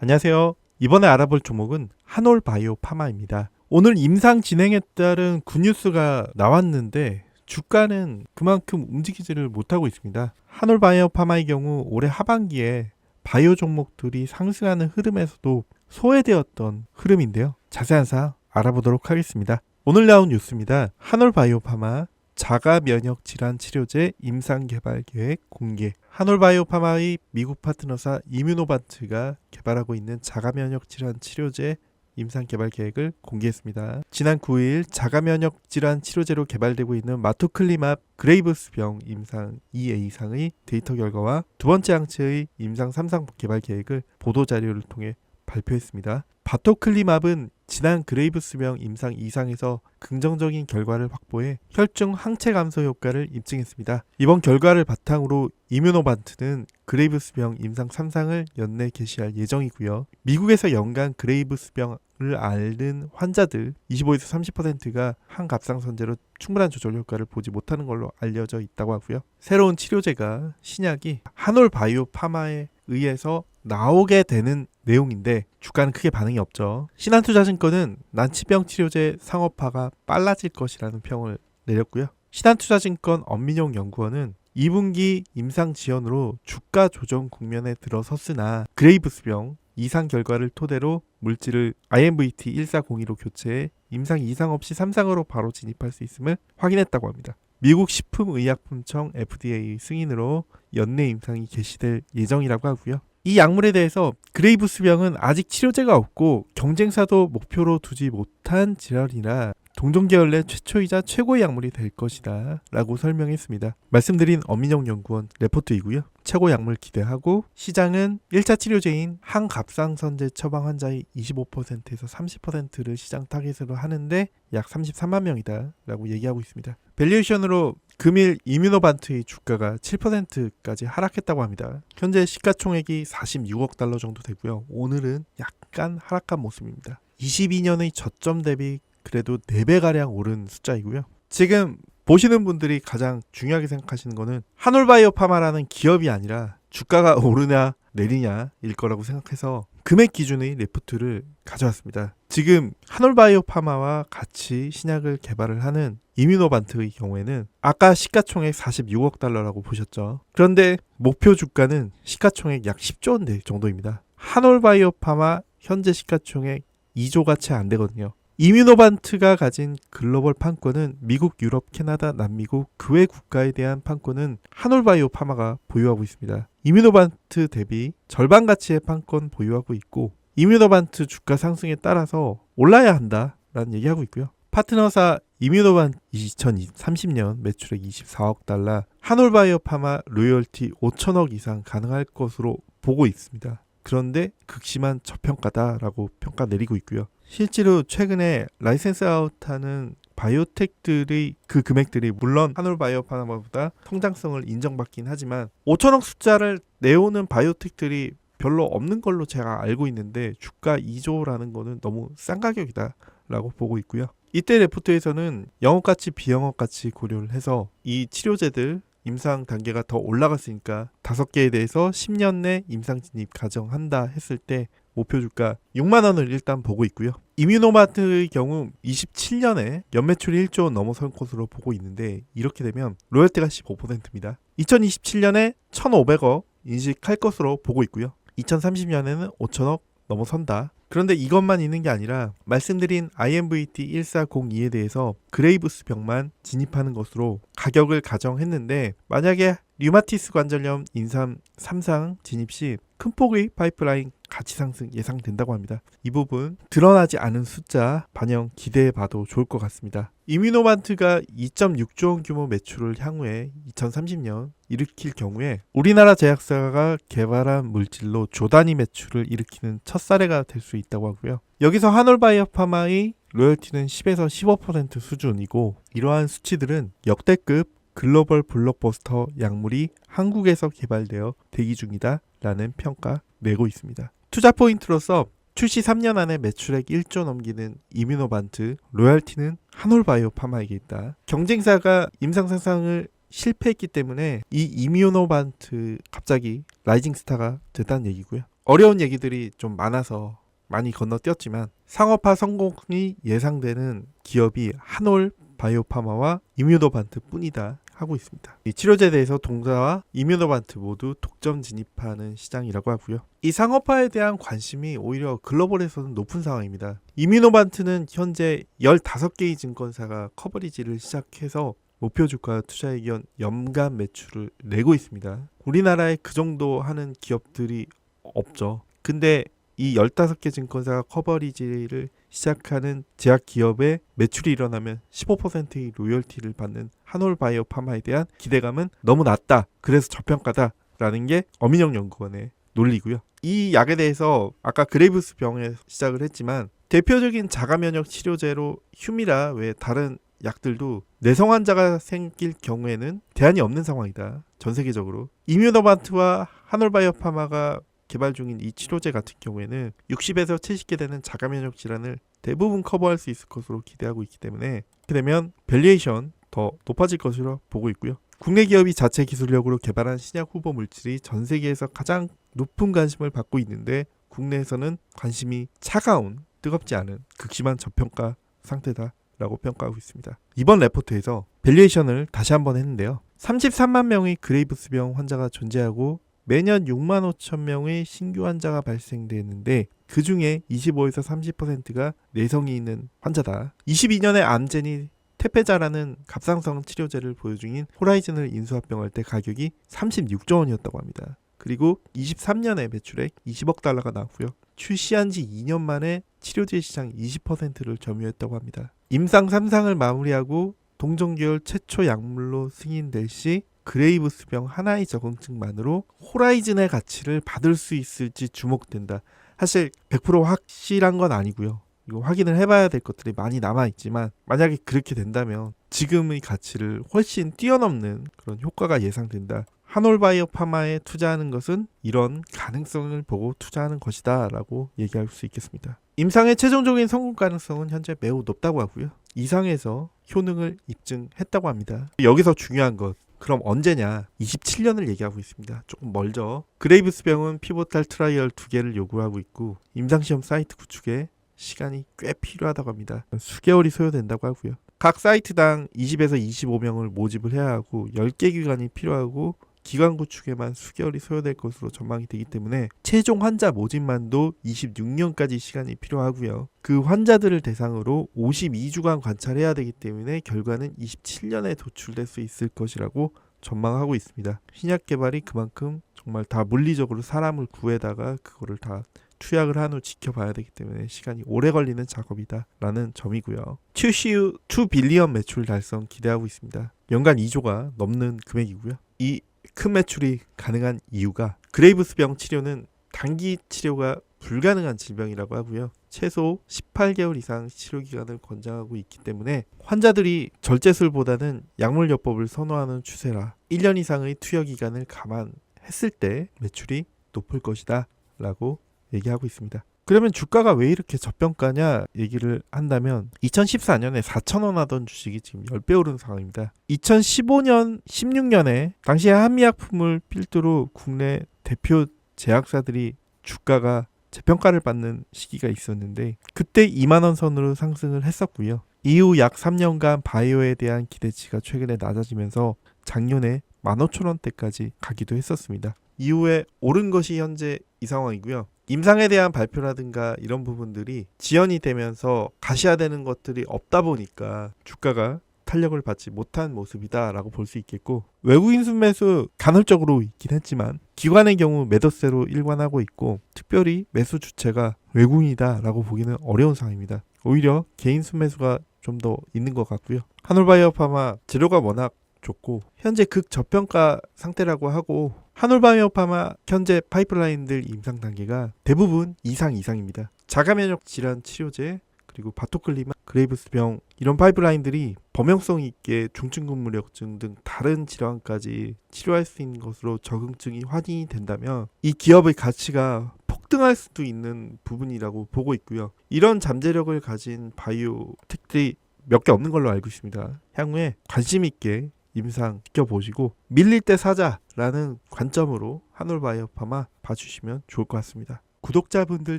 안녕하세요. 이번에 알아볼 종목은 한올 바이오 파마입니다. 오늘 임상 진행에 따른 굿뉴스가 나왔는데 주가는 그만큼 움직이지를 못하고 있습니다. 한올 바이오 파마의 경우 올해 하반기에 바이오 종목들이 상승하는 흐름에서도 소외되었던 흐름인데요. 자세한 사항 알아보도록 하겠습니다. 오늘 나온 뉴스입니다. 한올 바이오 파마 자가 면역 질환 치료제 임상 개발 계획 공개. 한올 바이오 파마의 미국 파트너사 이뮤노반트가 개발하고 있는 자가 면역 질환 치료제 임상 개발 계획을 공개했습니다. 지난 9일 자가 면역 질환 치료제로 개발되고 있는 마토클리맙 그레이브스병 임상 2A상의 데이터 결과와 두 번째 항체의 임상 3상 개발 계획을 보도 자료를 통해 발표했습니다. 바토클리맙은 지난 그레이브스병 임상 2상에서 긍정적인 결과를 확보해 혈중 항체 감소 효과를 입증했습니다. 이번 결과를 바탕으로 이뮤노반트는 그레이브스병 임상 3상을 연내 개시할 예정이고요. 미국에서 연간 그레이브스병 을 앓는 환자들 25에서 30%가 항갑상선제로 충분한 조절 효과를 보지 못하는 걸로 알려져 있다고 하고요. 새로운 치료제가 신약이 한올 바이오 파마에 의해서 나오게 되는 내용인데 주가는 크게 반응이 없죠. 신한투자증권은 난치병 치료제 상업화가 빨라질 것이라는 평을 내렸고요. 신한투자증권 엄민용 연구원은 2분기 임상 지연으로 주가 조정 국면에 들어섰으나 그레이브스병 이상 결과를 토대로 물질을 IMVT 1402로 교체해 임상 이상 없이 3상으로 바로 진입할 수 있음을 확인했다고 합니다. 미국 식품의약품청 FDA 승인으로 연내 임상이 개시될 예정이라고 하고요. 이 약물에 대해서 그레이브스 병은 아직 치료제가 없고 경쟁사도 목표로 두지 못한 질환이라 동종계열 내 최초이자 최고의 약물이 될 것이다 라고 설명했습니다. 말씀드린 엄민영 연구원 레포트이고요. 최고 약물 기대하고 시장은 1차 치료제인 항갑상선제 처방 환자의 25%에서 30%를 시장 타겟으로 하는데 약 33만 명이다 라고 얘기하고 있습니다. 밸류에이션으로 금일 이뮤노반트의 주가가 7%까지 하락했다고 합니다. 현재 시가총액이 46억 달러 정도 되고요. 오늘은 약간 하락한 모습입니다. 22년의 저점 대비 그래도 4배가량 오른 숫자이고요. 지금 보시는 분들이 가장 중요하게 생각하시는 거는 한올바이오 파마라는 기업이 아니라 주가가 오르냐 내리냐일 거라고 생각해서 금액 기준의 레프트를 가져왔습니다. 지금 한올바이오 파마와 같이 신약을 개발을 하는 이뮤노반트의 경우에는 아까 시가총액 46억 달러라고 보셨죠. 그런데 목표 주가는 시가총액 약 10조 원대 정도입니다. 한올바이오 파마 현재 시가총액 2조가 채 안 되거든요. 이뮤노반트가 가진 글로벌 판권은 미국, 유럽, 캐나다, 남미국 그 외 국가에 대한 판권은 한올바이오 파마가 보유하고 있습니다. 이뮤노반트 대비 절반 가치의 판권 보유하고 있고 이뮤노반트 주가 상승에 따라서 올라야 한다라는 얘기하고 있고요. 파트너사 이뮤노반 2030년 매출액 24억 달러, 한올바이오 파마 로열티 5천억 이상 가능할 것으로 보고 있습니다. 그런데 극심한 저평가다라고 평가 내리고 있고요. 실제로 최근에 라이센스 아웃하는 바이오텍들의 그 금액들이 물론 한올바이오 파마보다 성장성을 인정받긴 하지만 5천억 숫자를 내오는 바이오텍들이 별로 없는 걸로 제가 알고 있는데 주가 2조라는 거는 너무 싼 가격이다라고 보고 있고요. 이때 레포트에서는 영업가치 비영업가치 고려를 해서 이 치료제들 임상 단계가 더 올라갔으니까 다섯 개에 대해서 10년 내 임상 진입 가정한다 했을 때 목표 주가 6만 원을 일단 보고 있고요. 이뮤노마트의 경우 27년에 연매출이 1조 원 넘어선 것으로 보고 있는데 이렇게 되면 로열티가 15%입니다. 2027년에 1,500억 인식할 것으로 보고 있고요. 2030년에는 5천억 넘어선다. 그런데 이것만 있는 게 아니라 말씀드린 IMVT 1402에 대해서 그레이브스 병만 진입하는 것으로 가격을 가정했는데 만약에 류마티스 관절염 인삼 3상 진입 시 큰 폭의 파이프라인 가치 상승 예상된다고 합니다. 이 부분 드러나지 않은 숫자 반영 기대해 봐도 좋을 것 같습니다. 이뮤노반트가 2.6조 원 규모 매출을 향후에 2030년 일으킬 경우에 우리나라 제약사가 개발한 물질로 조단위 매출을 일으키는 첫 사례가 될 수 있다고 하고요. 여기서 한올바이오 파마의 로열티는 10에서 15% 수준이고 이러한 수치들은 역대급 글로벌 블록버스터 약물이 한국에서 개발되어 대기 중이다 라는 평가 내고 있습니다. 투자 포인트로서 출시 3년 안에 매출액 1조 넘기는 이뮤노반트, 로얄티는 한올바이오 파마에게 있다. 경쟁사가 임상상상을 실패했기 때문에 이 이뮤노반트 갑자기 라이징 스타가 됐다는 얘기고요. 어려운 얘기들이 좀 많아서 많이 건너뛰었지만 상업화 성공이 예상되는 기업이 한올 바이오파마와 이뮤노반트 뿐이다 하고 있습니다. 이 치료제에 대해서 동사와 이뮤노반트 모두 독점 진입하는 시장이라고 하고요. 이 상업화에 대한 관심이 오히려 글로벌에서는 높은 상황입니다. 이뮤노반트는 현재 15개의 증권사가 커버리지를 시작해서 목표 주가 투자 의견 연간 매출을 내고 있습니다. 우리나라에 그 정도 하는 기업들이 없죠. 근데 이 15개 증권사가 커버리지를 시작하는 제약 기업의 매출이 일어나면 15%의 로열티를 받는 한올 바이오 파마에 대한 기대감은 너무 낮다. 그래서 저평가다라는 게 어민영 연구원의 논리고요. 이 약에 대해서 아까 그레이브스 병에 시작을 했지만 대표적인 자가 면역 치료제로 휴미라 외 다른 약들도 내성 환자가 생길 경우에는 대안이 없는 상황이다. 전 세계적으로 이뮤노반트와 한올바이오파마가 개발 중인 이 치료제 같은 경우에는 60에서 70개 되는 자가 면역 질환을 대부분 커버할 수 있을 것으로 기대하고 있기 때문에 이렇게 되면 밸류에이션 더 높아질 것으로 보고 있고요. 국내 기업이 자체 기술력으로 개발한 신약 후보 물질이 전 세계에서 가장 높은 관심을 받고 있는데 국내에서는 관심이 차가운 뜨겁지 않은 극심한 저평가 상태다라고 평가하고 있습니다. 이번 레포트에서 밸류에이션을 다시 한번 했는데요. 33만 명의 그레이브스병 환자가 존재하고 매년 6만 5천 명의 신규 환자가 발생되는데 그 중에 25에서 30%가 내성이 있는 환자다. 22년에 암젠이 테페자라는 갑상선 치료제를 보유 중인 호라이즌을 인수합병할 때 가격이 36조 원이었다고 합니다. 그리고 23년에 매출액 20억 달러가 나왔고요. 출시한 지 2년 만에 치료제 시장 20%를 점유했다고 합니다. 임상 3상을 마무리하고 동종계열 최초 약물로 승인될 시 그레이브스병 하나의 적응증만으로 호라이즌의 가치를 받을 수 있을지 주목된다. 사실 100% 확실한 건 아니고요. 이거 확인을 해봐야 될 것들이 많이 남아있지만 만약에 그렇게 된다면 지금의 가치를 훨씬 뛰어넘는 그런 효과가 예상된다. 한올바이오 파마에 투자하는 것은 이런 가능성을 보고 투자하는 것이다 라고 얘기할 수 있겠습니다. 임상의 최종적인 성공 가능성은 현재 매우 높다고 하고요. 이상에서 효능을 입증했다고 합니다. 여기서 중요한 것 그럼 언제냐? 27년을 얘기하고 있습니다. 조금 멀죠. 그레이브스 병은 피보탈 트라이얼 두 개를 요구하고 있고 임상시험 사이트 구축에 시간이 꽤 필요하다고 합니다. 수개월이 소요된다고 하고요. 각 사이트당 20에서 25명을 모집을 해야 하고 10개 기관이 필요하고 기관 구축에만 수개월이 소요될 것으로 전망이 되기 때문에 최종 환자 모집만도 26년까지 시간이 필요하고요. 그 환자들을 대상으로 52주간 관찰해야 되기 때문에 결과는 27년에 도출될 수 있을 것이라고 전망하고 있습니다. 신약 개발이 그만큼 정말 다 물리적으로 사람을 구해다가 그거를 다 투약을 한 후 지켜봐야 되기 때문에 시간이 오래 걸리는 작업이다라는 점이고요. 출시 후 2빌리언 매출 달성 기대하고 있습니다. 연간 2조가 넘는 금액이고요. 이 큰 매출이 가능한 이유가 그레이브스병 치료는 단기 치료가 불가능한 질병이라고 하고요. 최소 18개월 이상 치료 기간을 권장하고 있기 때문에 환자들이 절제술보다는 약물요법을 선호하는 추세라 1년 이상의 투여 기간을 감안했을 때 매출이 높을 것이다 라고 얘기하고 있습니다. 그러면 주가가 왜 이렇게 저평가냐 얘기를 한다면 2014년에 4천원 하던 주식이 지금 10배 오른 상황입니다. 2015년, 16년에 당시에 한미약품을 필두로 국내 대표 제약사들이 주가가 재평가를 받는 시기가 있었는데 그때 2만 원 선으로 상승을 했었고요. 이후 약 3년간 바이오에 대한 기대치가 최근에 낮아지면서 작년에 15,000원대까지 가기도 했었습니다. 이후에 오른 것이 현재 이 상황이고요. 임상에 대한 발표라든가 이런 부분들이 지연이 되면서 가시화되는 것들이 없다 보니까 주가가 탄력을 받지 못한 모습이다라고 볼 수 있겠고 외국인 순매수 간헐적으로 있긴 했지만 기관의 경우 매도세로 일관하고 있고 특별히 매수 주체가 외국인이다라고 보기는 어려운 상황입니다. 오히려 개인 순매수가 좀 더 있는 것 같고요. 한올바이오파마 재료가 워낙 좋고 현재 극 저평가 상태라고 하고 한올바이오파마 현재 파이프라인들 임상 단계가 대부분 이상 이상입니다. 자가 면역 질환 치료제 그리고 바토클리마, 그레이브스병 이런 파이프라인들이 범용성 있게 중증근무력증 등 다른 질환까지 치료할 수 있는 것으로 적응증이 확인이 된다면 이 기업의 가치가 폭등할 수도 있는 부분이라고 보고 있고요. 이런 잠재력을 가진 바이오 텍들이 몇 개 없는 걸로 알고 있습니다. 향후에 관심 있게 임상 지켜보시고 밀릴 때 사자라는 관점으로 한올바이오 파마 봐주시면 좋을 것 같습니다. 구독자분들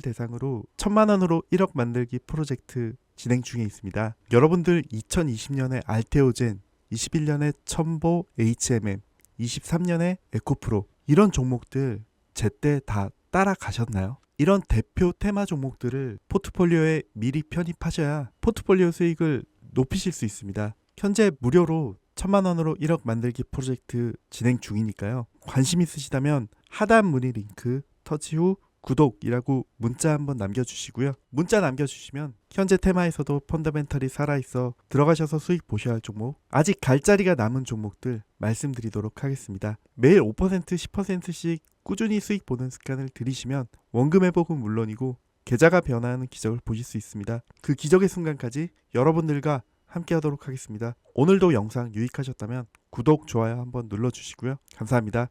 대상으로 천만 원으로 1억 만들기 프로젝트 진행 중에 있습니다. 여러분들 2020년에 알테오젠, 21년에 첨보 HMM, 23년에 에코프로 이런 종목들 제때 다 따라가셨나요? 이런 대표 테마 종목들을 포트폴리오에 미리 편입하셔야 포트폴리오 수익을 높이실 수 있습니다. 현재 무료로 천만 원으로 1억 만들기 프로젝트 진행 중이니까요. 관심 있으시다면 하단 문의 링크 터치 후 구독이라고 문자 한번 남겨주시고요. 문자 남겨주시면 현재 테마에서도 펀더멘탈이 살아있어 들어가셔서 수익 보셔야 할 종목 아직 갈 자리가 남은 종목들 말씀드리도록 하겠습니다. 매일 5% 10%씩 꾸준히 수익 보는 습관을 들이시면 원금 회복은 물론이고 계좌가 변화하는 기적을 보실 수 있습니다. 그 기적의 순간까지 여러분들과 함께 하도록 하겠습니다. 오늘도 영상 유익하셨다면 구독, 좋아요 한번 눌러주시고요. 감사합니다.